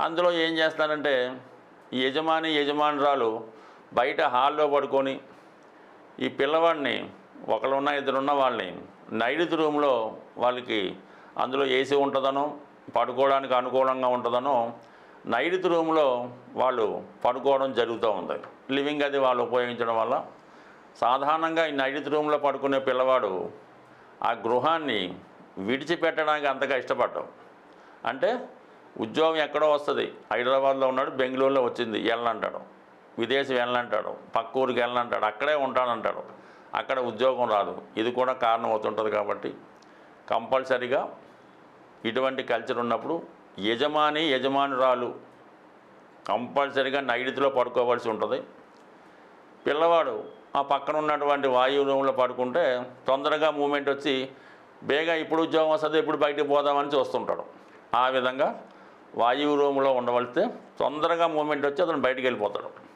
అందులో ఏం చేస్తానంటే యజమాని యజమానురాలు బయట హాల్లో పడుకొని ఈ పిల్లవాడిని ఒకళ్ళున్నా ఇద్దరున్న వాళ్ళని నైరుతి రూమ్లో వాళ్ళకి అందులో ఏసీ ఉంటుందనో పడుకోవడానికి అనుకూలంగా ఉంటుందనో నైరుతి రూమ్లో వాళ్ళు పడుకోవడం జరుగుతూ ఉంది. లివింగ్ అది వాళ్ళు ఉపయోగించడం వల్ల సాధారణంగా ఈ నైరుతి రూమ్లో పడుకునే పిల్లవాడు ఆ గృహాన్ని విడిచిపెట్టడానికి అంతగా ఇష్టపడ్డాం. అంటే ఉద్యోగం ఎక్కడో వస్తుంది. హైదరాబాద్లో ఉన్నాడు బెంగళూరులో వచ్చింది. వెళ్ళనంటాడు విదేశం వెళ్ళనంటాడు పక్క ఊరికి వెళ్ళనంటాడు అక్కడే ఉంటానంటాడు అక్కడ ఉద్యోగం రాదు. ఇది కూడా కారణం అవుతుంటుంది కాబట్టి కంపల్సరిగా ఇటువంటి కల్చర్ ఉన్నప్పుడు యజమాని యజమానురాలు కంపల్సరిగా నైడితిలో పడుకోవాల్సి ఉంటుంది. పిల్లవాడు ఆ పక్కన ఉన్నటువంటి వాయువు రూమ్లో పడుకుంటే తొందరగా మూమెంట్ వచ్చి బేగా ఇప్పుడు ఉద్యోగం వస్తుంది ఇప్పుడు బయటకు పోదామని చూస్తుంటాడు. ఆ విధంగా వాయువు రూమ్లో ఉండవలిస్తే తొందరగా మూమెంట్ వచ్చి అతను బయటికి వెళ్ళిపోతాడు.